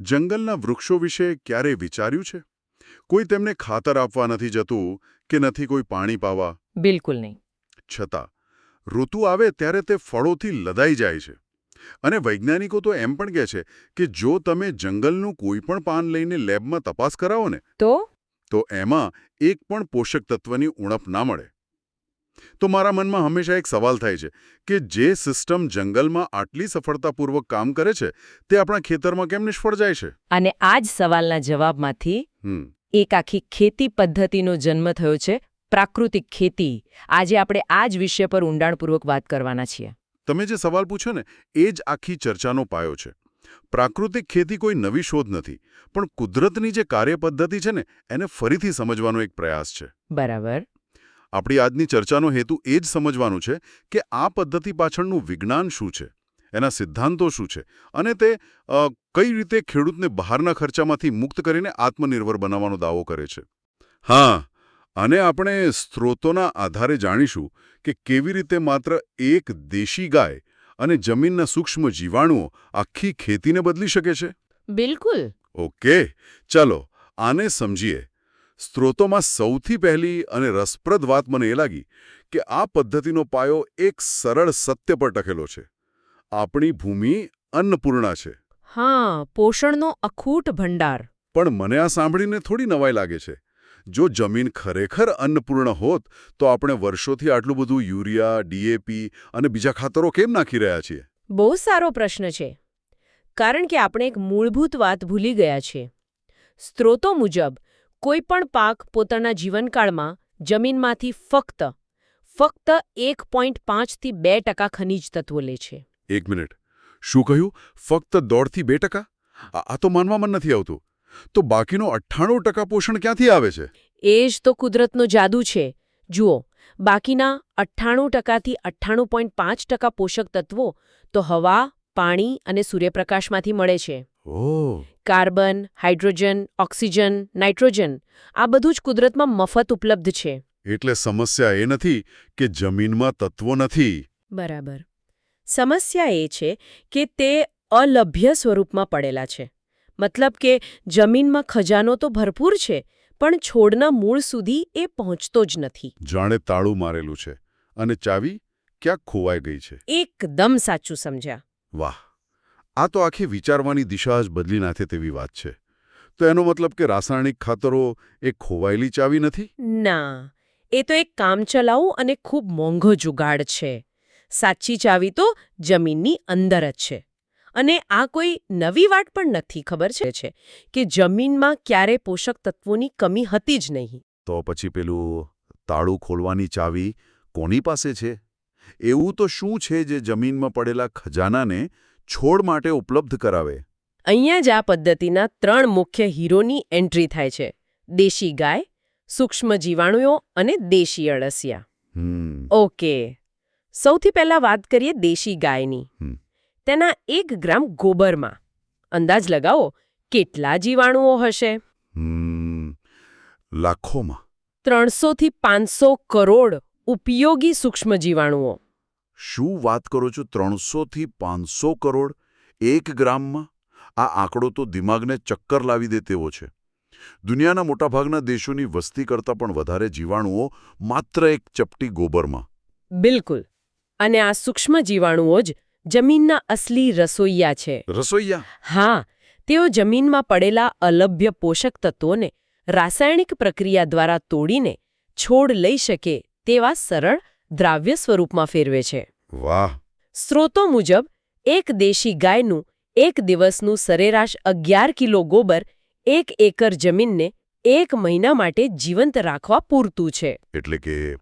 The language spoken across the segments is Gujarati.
જંગલના વૃક્ષો વિશે ક્યારેય વિચાર્યું છે? કોઈ તેમને ખાતર આપવા નથી જતું કે નથી કોઈ પાણી પાવા? બિલકુલ નહીં. છતાં ઋતુ આવે ત્યારે તે ફળોથી લદાઈ જાય છે. અને વૈજ્ઞાનિકો તો એમ પણ કહે છે કે જો તમે જંગલનું કોઈ પણ પાન લઈને લેબમાં તપાસ કરાવો ને તો? તો એમાં એક પણ પોષક તત્વની ઉણપ ના મળે. તો મારા મનમાં હંમેશા એક સવાલ થાય છે કે જે સિસ્ટમ જંગલમાં આટલી સફળતાપૂર્વક કામ કરે છે તે આપણા ખેતરમાં કેમ નિષ્ફળ જાય છે? અને આ જ સવાલના જવાબમાંથી એક આખી ખેતી પદ્ધતિનો જન્મ થયો છે પ્રાકૃતિક ખેતી. આજે આપણે આ જ વિષય પર ઊંડાણપૂર્વક વાત કરવાના છીએ. તમે જે સવાલ પૂછ્યો ને એ જ આખી ચર્ચાનો પાયો છે. પ્રાકૃતિક ખેતી કોઈ નવી શોધ નથી પણ કુદરતની જે કાર્યપદ્ધતિ છે ને એને ફરીથી સમજવાનો એક પ્રયાસ છે. બરાબર. આપણી આજની ચર્ચાનો હેતુ એ જ સમજવાનું છે કે આ પદ્ધતિ પાછળનું વિજ્ઞાન શું છે એના સિદ્ધાંતો શું છે અને તે કઈ રીતે ખેડૂતને બહારના ખર્ચામાંથી મુક્ત કરીને આત્મનિર્ભર બનાવવાનો દાવો કરે છે. હા અને આપણે સ્ત્રોતોના આધારે જાણીશું કે કેવી રીતે માત્ર એક દેશી ગાય અને જમીનના સૂક્ષ્મ જીવાણુઓ આખી ખેતીને બદલી શકે છે. બિલકુલ. ઓકે ચલો આને સમજીએ. સ્ત્રોતોમાં સૌથી પહેલી અને રસપ્રદ વાત મને એ લાગી કે આ પદ્ધતિનો પાયો એક સરળ સત્ય પર ટકેલો છે. આપણી ભૂમિ અન્નપૂર્ણા છે. હા પોષણનો અખૂટ ભંડાર. પણ મને આ સાંભળીને થોડી નવાઈ લાગે છે. જો જમીન ખરેખર અન્નપૂર્ણ હોત તો આપણે વર્ષોથી આટલું બધું યુરિયા ડીએપી અને બીજા ખાતરો કેમ નાખી રહ્યા છીએ? બહુ સારો પ્રશ્ન છે. કારણ કે આપણે એક મૂળભૂત વાત ભૂલી ગયા છીએ. સ્ત્રોતો મુજબ કોઈ પણ પાક પોતાના જીવનકાળમાં જમીનમાંથી ફક્ત ફક્ત એક પોઈન્ટ પાંચથી બે ટકા ખનિજ તત્વો લે છે. એક મિનિટ. શું કહ્યું? ફક્ત દોઢથી બે ટકા? આ આ તો માનવામાં નથી આવતું. તો બાકીનો અઠ્ઠાણું ટકા પોષણ ક્યાંથી આવે છે? એ જ તો કુદરતનો જાદુ છે. જુઓ બાકીના અઠ્ઠાણું ટકાથી અઠ્ઠાણું પોઈન્ટ પાંચ ટકા પોષક તત્વો તો હવા પાણી અને સૂર્યપ્રકાશમાંથી મળે છે. કાર્બન હાઇડ્રોજન ઓક્સિજન નાઇટ્રોજન આ બધું જ કુદરતમાં મફત ઉપલબ્ધ છે. એટલે સમસ્યા એ નથી કે જમીનમાં તત્વો નથી. બરાબર. સમસ્યા એ છે કે તે અલભ્ય સ્વરૂપમાં પડેલા છે. મતલબ કે જમીનમાં ખજાનો તો ભરપૂર છે પણ છોડના મૂળ સુધી એ પહોંચતો જ નથી. જાણે તાળું મારેલું છે. અને ચાવી ક્યાંક ખોવાઈ ગઈ છે? એકદમ સાચું સમજ્યા. વાહ આ તો આખી વિચારવાની દિશા જ બદલી નાખે તેવી વાત છે. તો એનો મતલબ કે રાસાયણિક ખાતરો એ ખોવાયેલી ચાવી નથી? ના એ તો એક કામચલાઉ અને ખૂબ મોંઘો જુગાડ છે. સાચી ચાવી તો જમીનની અંદર જ છે. અને આ કોઈ નવી વાત પણ નથી ખબર છે? છે કે જમીનમાં ક્યારે પોષક તત્વોની કમી હતી જ નહીં. તો પછી પેલું તાળું ખોલવાની ચાવી કોની પાસે છે? એવું તો શું છે જે જમીનમાં પડેલા ખજાનાને છોડ માટે ઉપલબ્ધ કરાવે? અહીંયા જ આ પદ્ધતિના ત્રણ મુખ્ય હીરોની એન્ટ્રી થાય છે. દેશી ગાય સૂક્ષ્મ જીવાણુઓ અને દેશી અળસિયા. ઓકે. સૌથી પહેલા વાત કરીએ દેશી ગાયની. તેના એક ગ્રામ ગોબરમાં. અંદાજ લગાવો કેટલા જીવાણુઓ હશે? લાખોમાં. ત્રણસોથી પાંચસો કરોડ. ઉપયોગી સૂક્ષ્મ જીવાણુઓ શું વાત કરો છો? ત્રણસોથી પાંચસો કરોડ એક ગ્રામમાં? આ આંકડો તો દિમાગને ચક્કર લાવી દે તેવો છે. દુનિયાના મોટાભાગના દેશોની વસ્તી કરતાં પણ વધારે જીવાણુઓ માત્ર એક ચપટી ગોબરમાં. બિલકુલ. અને આ સૂક્ષ્મ જીવાણુઓ જ જમીનના અસલી રસોઈયા છે. રસોઈયા? હા તેઓ જમીનમાં પડેલા અલભ્ય પોષક તત્વોને રાસાયણિક પ્રક્રિયા દ્વારા તોડીને છોડ લઈ શકે તેવા સરળ દ્રાવ્ય સ્વરૂપમાં ફેરવે છે. વાહ! સ્ત્રોતો મુજબ એક દેશી ગાયનું એક દિવસનું સરેરાશ અગિયાર કિલો ગોબર એક એકર જમીનને એક મહિના માટે જીવંત રાખવા પૂરતું છે. એટલે કે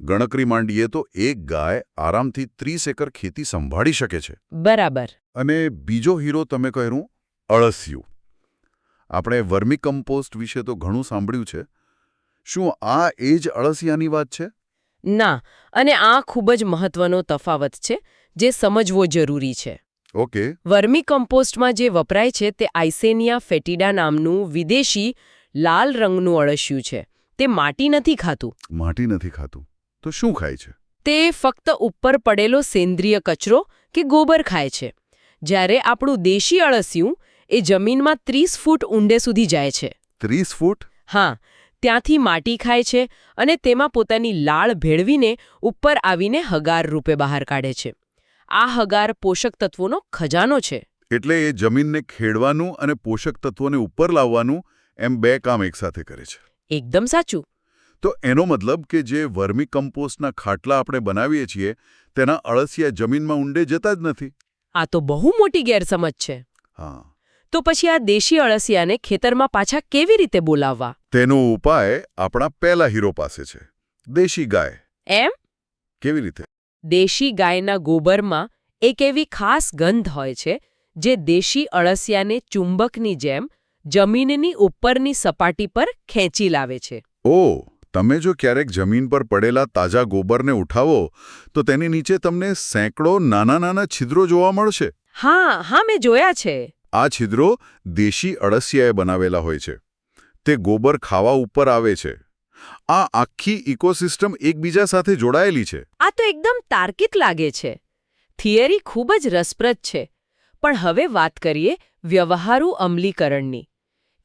ગણકરી માંડીએ તો એક ગાય આરામથી ત્રીસ એકર ખેતી સંભાળી શકે છે. બરાબર. અને બીજો હીરો તમે કહ્યું અળસિયું. આપણે વર્મી કમ્પોસ્ટ વિશે તો ઘણું સાંભળ્યું છે. શું આ એ જ અળસિયાની વાત છે? ના અને આ ખૂબ જ મહત્વનો તફાવત છે જે સમજવો જરૂરી છે. ઓકે. વર્મી કમ્પોસ્ટમાં જે વપરાય છે તે આઇસેનિયા ફેટિડા નામનું વિદેશી લાલ રંગનું અળસિયું છે. તે માટી નથી ખાતું. માટી નથી ખાતું. તો શું ખાય છે? તે ફક્ત ઉપર પડેલો સેન્દ્રિય કચરો કે ગોબર ખાય છે. જ્યારે આપણું દેશી અળસિયું એ જમીનમાં ત્રીસ ફૂટ ઊંડે સુધી જાય છે. ત્રીસ ફૂટ? હા ત્યાંથી માટી ખાય છે અને તેમાં પોતાની લાળ ભેળવીને ઉપર આવીને હગાર રૂપે બહાર કાઢે છે. આ હગાર પોષક તત્વોનો ખજાનો છે. એટલે એ જમીનને ખેડવાનું અને પોષક તત્વોને ઉપર લાવવાનું એમ બે કામ એકસાથે કરે છે. એકદમ સાચું. તો એનો મતલબ કે જે વર્મી કમ્પોસ્ટના ખાટલા આપણે બનાવીએ છીએ તેના અળસિયા જમીનમાં ઊંડે જતા જ નથી. આ તો બહુ મોટી ગેરસમજ છે. હા. તો પછી આ દેશી અળસિયાને ખેતરમાં પાછા કેવી રીતે બોલાવવા? તેનો ઉપાય આપણા પહેલા હીરો પાસે છે. દેશી ગાય. એમ? કેવી રીતે? દેશી ગાયના ગોબરમાં એક એવી ખાસ ગંધ હોય છે જે દેશી અળસિયાને ચુંબકની જેમ જમીનની ઉપરની સપાટી પર ખેંચી લાવે છે. ઓ તમે જો ક્યારેક જમીન પર પડેલા તાજા ગોબરને ઉઠાવો તો તેની નીચે તમને સેંકડો નાના નાના છિદ્રો જોવા મળશે. હા હા મેં જોયા છે. આ છિદ્રો દેશી અળસિયાએ બનાવેલા હોય છે. તે ગોબર ખાવા ઉપર આવે છે. આ આખી ઇકોસિસ્ટમ એકબીજા સાથે જોડાયેલી છે. આ તો એકદમ તાર્કિક લાગે છે. થિયરી ખૂબ જ રસપ્રદ છે. પણ હવે વાત કરીએ વ્યવહારુ અમલીકરણની.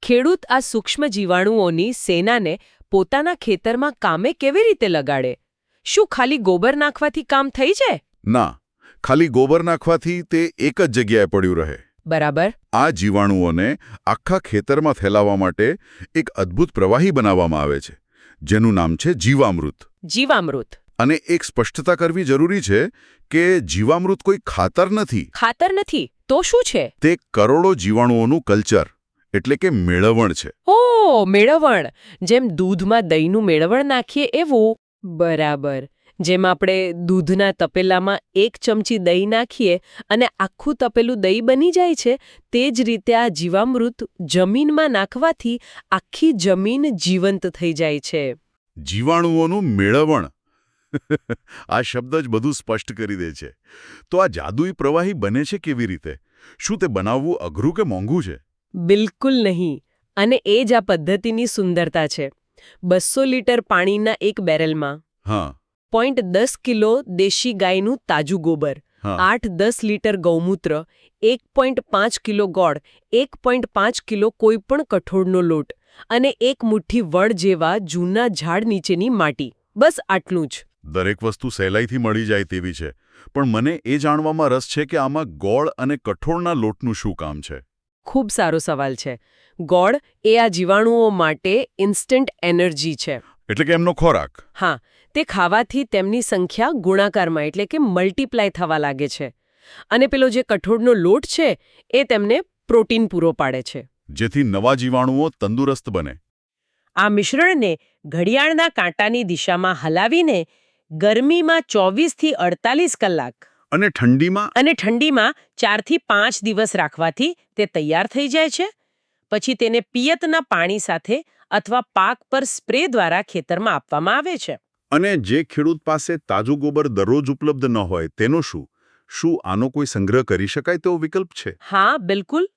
ખેડૂત આ સૂક્ષ્મ જીવાણુઓની સેનાને પોતાના ખેતરમાં કામે કેવી રીતે લગાડે? શું ખાલી ગોબર નાખવાથી કામ થઈ જાય? ના ખાલી ગોબર નાખવાથી તે એક જ જગ્યાએ પડ્યું રહે. બરાબર? આ જીવાણુઓને આખા ખેતરમાં ફેલાવવા માટે એક અદ્ભુત પ્રવાહી બનાવવામાં આવે છે જેનું નામ છે જીવામૃત. જીવામૃત. અને એક સ્પષ્ટતા કરવી જરૂરી છે કે જીવામૃત કોઈ ખાતર નથી. ખાતર નથી. તો શું છે? તે કરોડો જીવાણુઓનું કલ્ચર એટલે કે મેળવણ છે. ઓ મેળવણ. જેમ દૂધમાં દહીંનું મેળવણ નાખીએ એવું. બરાબર. જેમ આપણે દૂધના તપેલામાં એક ચમચી દહીં નાખીએ અને આખું તપેલું દહીં બની જાય છે તે જ રીતે આ જીવામૃત જમીનમાં નાખવાથી આખી જમીન જીવંત થઈ જાય છે. જીવાણુઓનું મેળવણ. આ શબ્દ જ બધું સ્પષ્ટ કરી દે છે. તો આ જાદુઈ પ્રવાહી બને છે કેવી રીતે? શું તે બનાવવું અઘરું કે મોંઘું છે? બિલકુલ નહીં. અને એ જ આ પદ્ધતિની સુંદરતા છે. બસો લીટર પાણીના એક બેરલમાં. હા. પોઈન્ટ દસ કિલો દેશી ગાયનું તાજું ગોબર આઠ દસ લીટર ગૌમૂત્ર એક પોઈન્ટ પાંચ કિલો ગોળ એક પોઈન્ટ પાંચ કિલો કોઈપણ કઠોળનો લોટ અને એક મુઠ્ઠી વડ જેવા જૂના ઝાડ નીચેની માટી. બસ આટલું જ. દરેક વસ્તુ સહેલાઈથી મળી જાય તેવી છે. પણ મને એ જાણવામાં રસ છે કે આમાં ગોળ અને કઠોળના લોટનું શું કામ છે? ખૂબ સારો સવાલ છે. ગોળ એ આ જીવાણુઓ માટે ઇન્સ્ટન્ટ એનર્જી છે. એટલે કે એમનો ખોરાક? હા તે ખાવાથી તેમની સંખ્યા ગુણાકારમાં એટલે કે મલ્ટીપ્લાય થવા લાગે છે. અને પેલો જે કઠોળનો લોટ છે એ તેમને પ્રોટીન પૂરો પાડે છે. જેથી નવા જીવાણુઓ તંદુરસ્ત બને. આ મિશ્રણને ઘડિયાળના કાંટાની દિશામાં હલાવીને ગરમીમાં ચોવીસથી અડતાલીસ કલાક અને ઠંડીમાં અને ઠંડીમાં ચારથી પાંચ દિવસ રાખવાથી તે તૈયાર થઈ જાય છે. પછી તેને પિયતના પાણી સાથે અથવા પાક પર સ્પ્રે દ્વારા ખેતરમાં આપવામાં આવે છે. અને જે ખેડૂત પાસે તાજું ગોબર દરરોજ ઉપલબ્ધ ન હોય તેનો શું? શું આનો કોઈ સંગ્રહ કરી શકાય તેવો વિકલ્પ છે? હા બિલકુલ.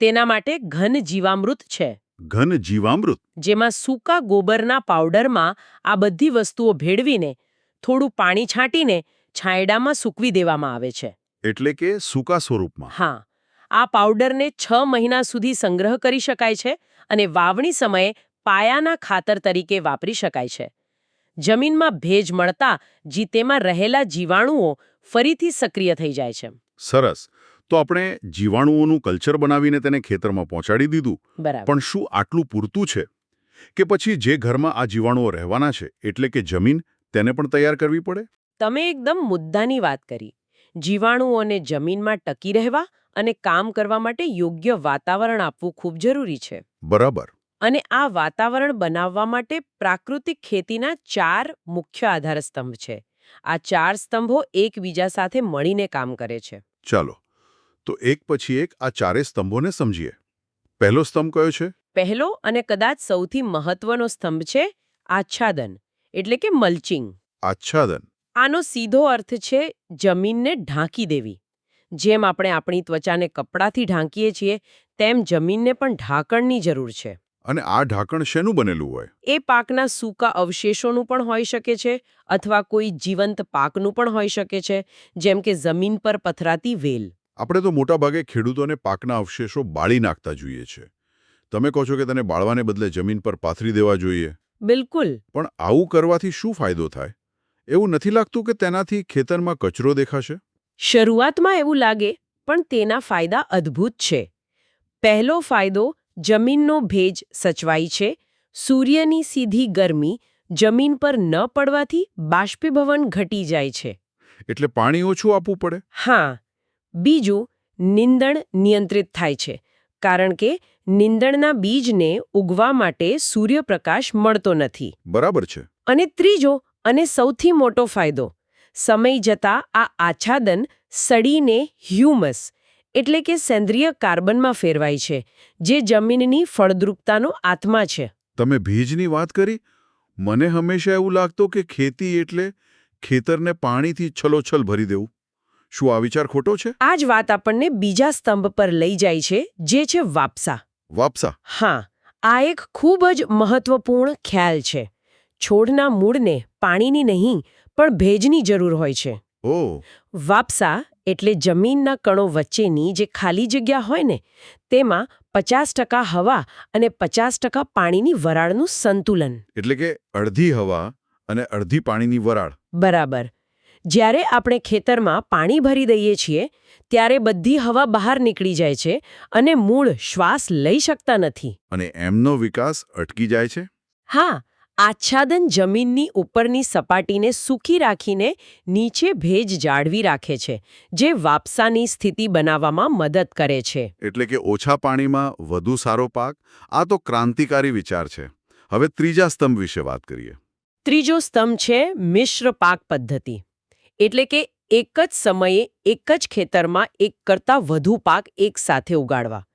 તેના માટે ઘન જીવામૃત છે. ઘન જીવામૃત? જેમાં સૂકા ગોબરના પાવડરમાં આ બધી વસ્તુઓ ભેળવીને થોડું પાણી છાંટીને છાંયડામાં સૂકવી દેવામાં આવે છે. એટલે કે સૂકા સ્વરૂપમાં? હા. આ પાવડરને છ મહિના સુધી સંગ્રહ કરી શકાય છે અને વાવણી સમયે પાયાના ખાતર તરીકે વાપરી શકાય છે. જમીનમાં ભેજ મળતા જી તેમાં રહેલા જીવાણુઓ ફરીથી સક્રિય થઈ જાય છે. સરસ. તો આપણે જીવાણુઓનું કલ્ચર બનાવીને તેને ખેતરમાં પહોંચાડી દીધું. પણ શું આટલું પૂરતું છે? કે પછી જે ઘરમાં આ જીવાણુઓ રહેવાના છે એટલે કે જમીન તેને પણ તૈયાર કરવી પડે? તમે એકદમ મુદ્દાની વાત કરી. જીવાણુઓને જમીનમાં ટકી રહેવા અને કામ કરવા માટે યોગ્ય વાતાવરણ આપવું ખૂબ જરૂરી છે. બરાબર. અને આ વાતાવરણ બનાવવા માટે પ્રાકૃતિક ખેતીના ચાર મુખ્ય આધારસ્તંભ છે. આ ચાર સ્તંભો એકબીજા સાથે મળીને કામ કરે છે. ચાલો તો એક પછી એક આ ચારે સ્તંભોને સમજીએ. પહેલો સ્તંભ કયો છે? પહેલો અને કદાચ સૌથી મહત્વનો સ્તંભ છે આચ્છાદન એટલે કે મલ્ચિંગ. આચ્છાદન. આનો સીધો અર્થ છે જમીનને ઢાંકી દેવી. જેમ આપણે આપણી ત્વચાને કપડાથી ઢાંકીએ છીએ તેમ જમીનને પણ ઢાંકણની જરૂર છે. અને આ ઢાંકણ શેનું બનેલું હોય? એ પાકના સૂકા અવશેષોનું પણ હોઈ શકે છે અથવા કોઈ જીવંત પાકનું પણ હોઈ શકે છે જેમ કે જમીન પર પથરાતી વેલ. આપણે તો મોટાભાગે ખેડૂતોને પાકના અવશેષો બાળી નાખતા જોઈએ છે. તમે કહો છો કે તેને બાળવાને બદલે જમીન પર પાથરી દેવા જોઈએ. બિલકુલ. પણ આવું કરવાથી શું ફાયદો થાય? એવું નથી લાગતું કે તેનાથી ખેતરમાં કચરો દેખાશે? શરૂઆતમાં એવું લાગે પણ તેના ફાયદા અદ્ભુત છે. પહેલો ફાયદો જમીનનો ભેજ સચવાય છે સૂર્યની સીધી ગરમી જમીન પર ન પડવાથી બાષ્પીભવન ઘટી જાય છે. એટલે પાણી ઓછું આપવું પડે? હા બીજું નિંદણ નિયંત્રિત થાય છે કારણ કે નિંદણના બીજને ઉગવા માટે સૂર્યપ્રકાશ મળતો નથી. બરાબર છે. અને ત્રીજો અને સૌથી મોટો ફાયદો સમય જતાં આ આચ્છાદન સડીને હ્યુમસ એટલે કે સેન્દ્રિય કાર્બનમાં ફેરવાય છે જે જમીનની ફળદ્રુપતાનો આત્મા છે. તમે ભેજની વાત કરી મને હંમેશા એવું લાગતું કે ખેતી એટલે ખેતરને પાણીથી છલોછલ ભરી દેવું. શું આ વિચાર ખોટો છે? આ જ વાત આપણને બીજા સ્તંભ પર લઈ જાય છે જે છે વાપસા. વાપસા? હા આ એક ખૂબ જ મહત્વપૂર્ણ ખ્યાલ છે. છોડના મૂળને પાણીની નહીં પણ ભેજની જરૂર હોય છે. ઓ. વાપસા એટલે જમીનના કણો વચ્ચેની જે ખાલી જગ્યા હોય ને તેમાં પચાસ ટકા હવા અને પચાસ ટકા પાણીની વરાળનું સંતુલન. એટલે કે અડધી હવા અને અડધી પાણીની વરાળ. બરાબર. જ્યારે આપણે ખેતરમાં પાણી ભરી દઈએ છીએ ત્યારે બધી હવા બહાર નીકળી જાય છે અને મૂળ શ્વાસ લઈ શકતા નથી. અને એમનો વિકાસ અટકી જાય છે? હા આચ્છાદન જમીનની ઉપરની સપાટીને સૂકી રાખીને નીચે ભેજ જાળવી રાખે છે જે વાપસાની સ્થિતિ બનાવવામાં મદદ કરે છે. એટલે કે ઓછા પાણીમાં વધુ સારો પાક આ તો ક્રાંતિકારી વિચાર છે. હવે ત્રીજા સ્તંભ વિશે વાત કરીએ. ત્રીજો સ્તંભ છે મિશ્ર પાક પદ્ધતિ. એટલે કે એક જ સમયે એક જ ખેતરમાં એક કરતાં વધુ પાક એકસાથે ઉગાડવા.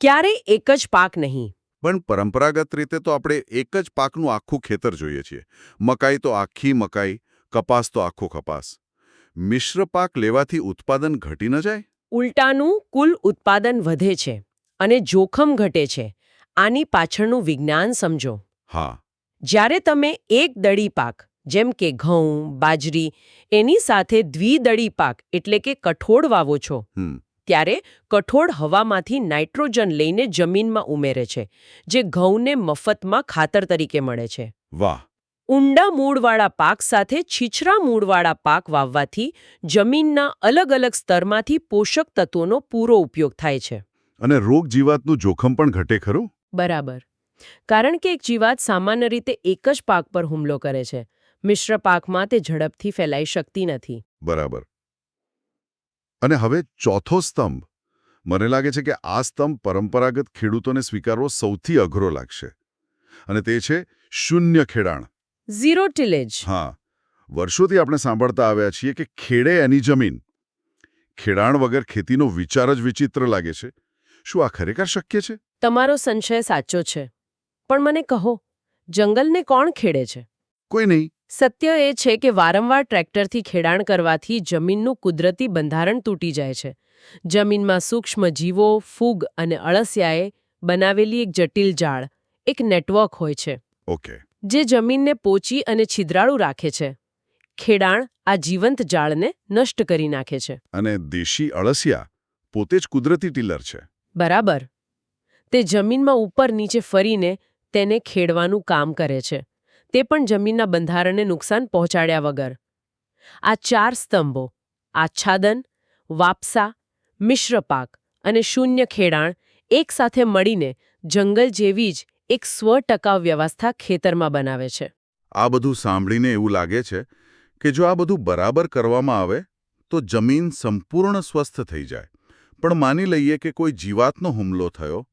ક્યારેય એક જ પાક નહીં. પણ પરંપરાગત રીતે તો આપણે એક જ પાકનું આખું ખેતર જોઈએ છીએ. મકાઈ તો આખી મકાઈ કપાસ તો આખો કપાસ. મિશ્ર પાક લેવાથી ઉત્પાદન ઘટી ન જાય? ઉલટાનું કુલ ઉત્પાદન વધે છે અને જોખમ ઘટે છે. આની પાછળનું વિજ્ઞાન સમજો. હા. જ્યારે તમે એક દળી પાક જેમ કે ઘઉં બાજરી એની સાથે દ્વિદળી પાક એટલે કે કઠોળ વાવો છો ત્યારે કઠોળ હવામાંથી નાઇટ્રોજન લઈને જમીનમાં ઉમેરે છે જે ઘઉંને મફતમાં ખાતર તરીકે મળે છે. વાહ! ઊંડા મૂળવાળા પાક સાથે છીછરા મૂળવાળા પાક વાવવાથી જમીનના અલગ અલગ સ્તરમાંથી પોષક તત્વોનો પૂરો ઉપયોગ થાય છે. અને રોગ જીવાતનું જોખમ પણ ઘટે ખરું? બરાબર. કારણ કે એક જીવાત સામાન્ય રીતે એક જ પાક પર હુમલો કરે છે. મિશ્ર પાકમાં તે ઝડપથી ફેલાઈ શકતી નથી. બરાબર. અને હવે ચોથો સ્તંભ. મને લાગે છે કે આ સ્તંભ પરંપરાગત ખેડૂતોને સ્વીકારવો સૌથી અઘરો લાગશે. અને તે છે શૂન્ય ખેડાણ. ઝીરો ટિલેજ. હા. વર્ષોથી આપણે સાંભળતા આવ્યા છીએ કે ખેડે એની જમીન. ખેડાણ વગર ખેતીનો વિચાર જ વિચિત્ર લાગે છે. શું આ ખરેખર શક્ય છે? તમારો સંશય સાચો છે. પણ મને કહો જંગલને કોણ ખેડે છે? કોઈ નહીં. સત્ય એ છે કે વારંવાર ટ્રેક્ટરથી ખેડાણ કરવાથી જમીનનું કુદરતી બંધારણ તૂટી જાય છે. જમીનમાં સૂક્ષ્મ જીવો ફૂગ અને અળસિયાએ બનાવેલી એક જટિલ જાળ એક નેટવર્ક હોય છે. ઓકે. જે જમીનને પોચી અને છિદ્રાળુ રાખે છે. ખેડાણ આ જીવંત જાળને નષ્ટ કરી નાખે છે. અને દેશી અળસિયા પોતે જ કુદરતી ટીલર છે. બરાબર. તે જમીનમાં ઉપર નીચે ફરીને તેને ખેડવાનું કામ કરે છે. તે પણ જમીનના બંધારણને નુકસાન પહોંચાડ્યા વગર. આ ચાર સ્તંભો આચ્છાદન વાપસા મિશ્ર પાક અને શૂન્ય ખેડાણ એકસાથે મળીને જંગલ જેવી જ એક સ્વ ટકાવ વ્યવસ્થા ખેતરમાં બનાવે છે. આ બધું સાંભળીને એવું લાગે છે કે જો આ બધું બરાબર કરવામાં આવે તો જમીન સંપૂર્ણ સ્વસ્થ થઈ જાય. પણ માની લઈએ કે કોઈ જીવાતનો હુમલો થયો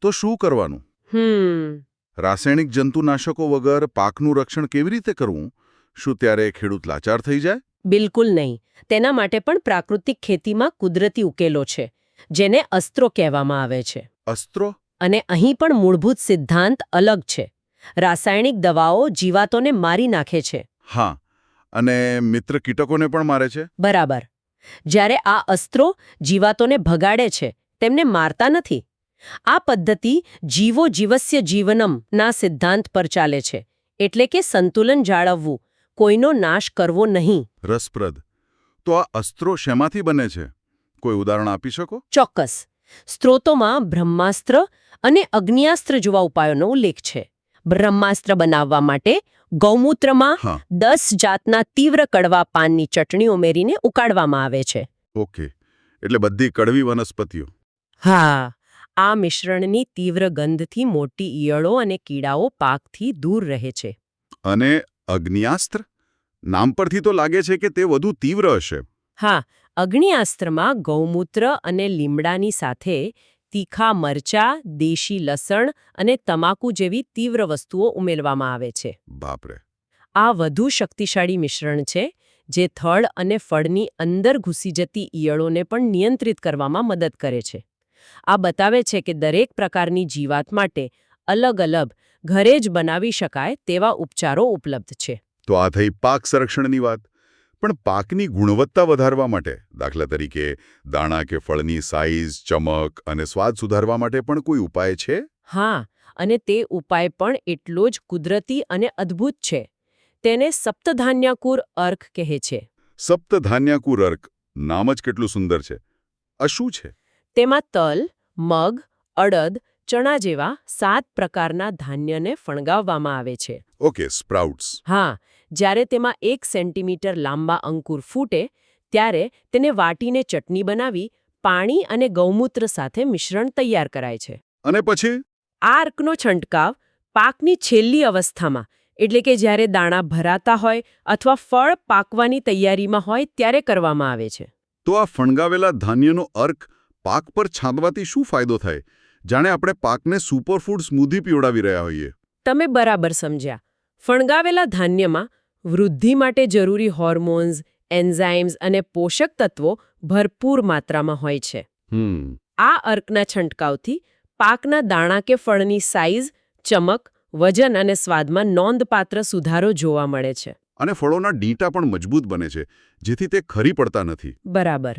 તો શું કરવાનું? હમ. રાસાયણિક જંતુનાશકો વગર પાકનું રક્ષણ કેવી રીતે કરવું? શું ત્યારે ખેડૂત લાચાર થઈ જાય? બિલકુલ નહીં. તેના માટે પણ પ્રાકૃતિક ખેતીમાં કુદરતી ઉકેલો છે જેને અસ્ત્રો કહેવામાં આવે છે. અસ્ત્રો? અને અહીં પણ મૂળભૂત સિદ્ધાંત અલગ છે. રાસાયણિક દવાઓ જીવાતોને મારી નાખે છે. હા. અને મિત્ર કીટકોને પણ મારે છે? બરાબર. જ્યારે આ અસ્ત્રો જીવાતોને ભગાડે છે તેમને મારતા નથી. આ પદ્ધતિ જીવો જીવસ્ય જીવનમ ના સિદ્ધાંત પર ચાલે છે એટલે કે સંતુલન જાળવવું કોઈનો નાશ કરવો નહીં. રસપ્રદ. તો આ અસ્ત્રો શેમાંથી બને છે? કોઈ ઉદાહરણ આપી શકો? ચોક્કસ. સ્ત્રોતોમાં બ્રહ્માસ્ત્ર અને અગ્નિયાસ્ત્ર જેવા ઉપાયોનો ઉલ્લેખ છે. બ્રહ્માસ્ત્ર બનાવવા માટે ગૌમૂત્રમાં દસ જાતના તીવ્ર કડવા પાનની ચટણી ઉમેરીને ઉકાળવામાં આવે છે. ઓકે. એટલે બધી કડવી વનસ્પતિઓ. હા. આ મિશ્રણની તીવ્ર ગંધથી મોટી ઈયળો અને કીડાઓ પાકથી દૂર રહે છે. અને અગ્નિયાસ્ત્ર? નામ પરથી તો લાગે છે કે તે વધુ તીવ્ર હશે. હા અગ્નિયાસ્ત્રમાં ગૌમૂત્ર અને લીમડાની સાથે તીખા મરચા દેશી લસણ અને તમાકુ જેવી તીવ્ર વસ્તુઓ ઉમેરવામાં આવે છે. બાપરે. આ વધુ શક્તિશાળી મિશ્રણ છે જે થળ અને ફળની અંદર ઘૂસી જતી ઈયળોને પણ નિયંત્રિત કરવામાં મદદ કરે છે. આ બતાવે છે કે દરેક પ્રકારની જીવાત માટે અલગ અલગ ઘરે જ બનાવી શકાય તેવા ઉપચારો ઉપલબ્ધ છે. તો આ થઈ પાક સંરક્ષણની વાત. પણ પાકની ગુણવત્તા વધારવા માટે દાખલા તરીકે દાણા કે ફળની સાઇઝ ચમક અને સ્વાદ સુધારવા માટે પણ કોઈ ઉપાય છે? હા અને તે ઉપાય પણ એટલો જ કુદરતી અને અદ્ભુત છે. તેને સપ્તધાન્યાકુર અર્ક કહે છે. સપ્તધાન્યાકુર અર્ક. નામ જ કેટલું સુંદર છે. આ શું છે? તેમાં તલ મગ અડદ ચણા જેવા સાત પ્રકારના ધાન્યને ફણગાવવામાં આવે છે. ઓકે સ્પ્રાઉટ્સ હા જ્યારે તેમાં એક સેન્ટીમીટર લાંબા અંકુર ફૂટે ત્યારે તેને વાટીને ચટણી બનાવી પાણી અને ગૌમૂત્ર સાથે મિશ્રણ તૈયાર કરાય છે. અને પછી? આ અર્કનો છંટકાવ પાકની છેલ્લી અવસ્થામાં એટલે કે જ્યારે દાણા ભરાતા હોય અથવા ફળ પાકવાની તૈયારીમાં હોય ત્યારે કરવામાં આવે છે. તો આ ફણગાવેલા ધાન્યનો અર્ક પાક પર છાંદવાથી શું ફાયદો થાય? જાણે આપણે પાકને સુપરફૂડ સ્મૂધી પીવડાવી રહ્યા હોઈએ. તમે બરાબર સમજ્યા. ફણગાવેલા ધાન્યમાં વૃદ્ધિ માટે જરૂરી હોર્મોન્સ એન્ઝાઇમ્સ અને પોષક તત્વો ભરપૂર માત્રામાં હોય છે. આ અર્કના છંટકાવથી પાકના દાણા કે ફળની સાઇઝ ચમક વજન અને સ્વાદમાં નોંધપાત્ર સુધારો જોવા મળે છે. અને ફળોના ડીટા પણ મજબૂત બને છે જેથી તે ખરી પડતા નથી. બરાબર.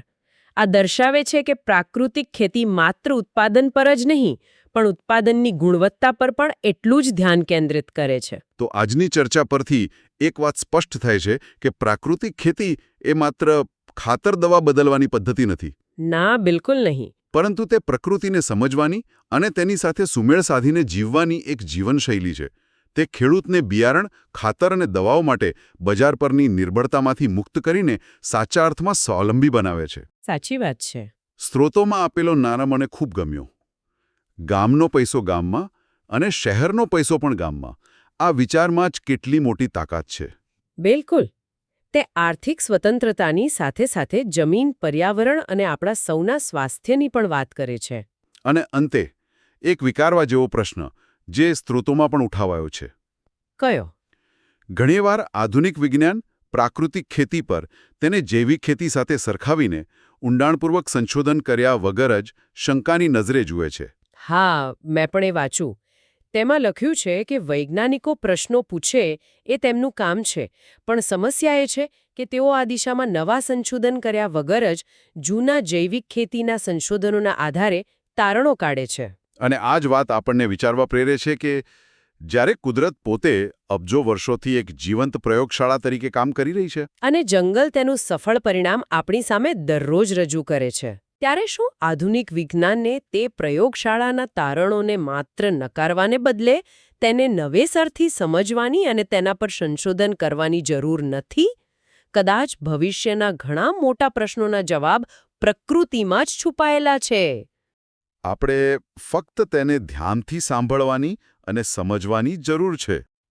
આ દર્શાવે છે કે પ્રાકૃતિક ખેતી માત્ર ઉત્પાદન પર જ નહીં પણ ઉત્પાદનની ગુણવત્તા પર પણ એટલું જ ધ્યાન કેન્દ્રિત કરે છે. તો આજની ચર્ચા પરથી એક વાત સ્પષ્ટ થાય છે કે પ્રાકૃતિક ખેતી એ માત્ર ખાતર દવા બદલવાની પદ્ધતિ નથી. ના બિલકુલ નહીં. પરંતુ તે પ્રકૃતિને સમજવાની અને તેની સાથે સુમેળ સાધીને જીવવાની એક જીવનશૈલી છે. તે ખેડૂતને બિયારણ ખાતર અને દવાઓ માટે બજાર પરની નિર્ભરતામાંથી મુક્ત કરીને સાચા અર્થમાં સ્વાવલંબી બનાવે છે. સાચી વાત છે. સ્ત્રોતોમાં આપેલો નારા મને ખૂબ ગમ્યો. ગામનો પૈસો ગામમાં અને શહેરનો પૈસો પણ ગામમાં. આ વિચારમાં જ કેટલી મોટી તાકાત છે. બિલકુલ. તે આર્થિક સ્વતંત્રતાની સાથે સાથે જમીન પર્યાવરણ અને આપણા સૌના સ્વાસ્થ્યની પણ વાત કરે છે. અને અંતે એક વિકારવા જેવો પ્રશ્ન. જે સ્ત્રોતોમાં પણ ઉઠાવાયો છે. કયો? ઘણીવાર આધુનિક વિજ્ઞાન પ્રાકૃતિક ખેતી પર તેને જૈવિક ખેતી સાથે સરખાવીને ઊંડાણપૂર્વક સંશોધન કર્યા વગર જ શંકાની નજરે જુએ છે. હા મેં પણ એ વાંચું તેમાં લખ્યું છે કે વૈજ્ઞાનિકો પ્રશ્નો પૂછે એ તેમનું કામ છે પણ સમસ્યા એ છે કે તેઓ આ દિશામાં નવા સંશોધન કર્યા વગર જ જૂના જૈવિક ખેતીના સંશોધનોના આધારે તારણો કાઢે છે. અને આ જ વાત આપણને વિચારવા પ્રેરે છે કે જ્યારે કુદરત પોતે અબજો વર્ષોથી એક જીવંત પ્રયોગશાળા તરીકે કામ કરી રહી છે. અને જંગલ તેનું સફળ પરિણામ આપણી સામે દરરોજ રજૂ કરે છે. ત્યારે શું આધુનિક વિજ્ઞાનને તે પ્રયોગશાળાના તારણોને માત્ર નકારવાને બદલે તેને નવેસરથી સમજવાની અને તેના પર સંશોધન કરવાની જરૂર નથી? કદાચ ભવિષ્યના ઘણા મોટા પ્રશ્નોના જવાબ પ્રકૃતિમાં જ છુપાયેલા છે. આપણે ફક્ત તેને ધ્યાનથી સાંભળવાની અને સમજવાની જરૂર છે.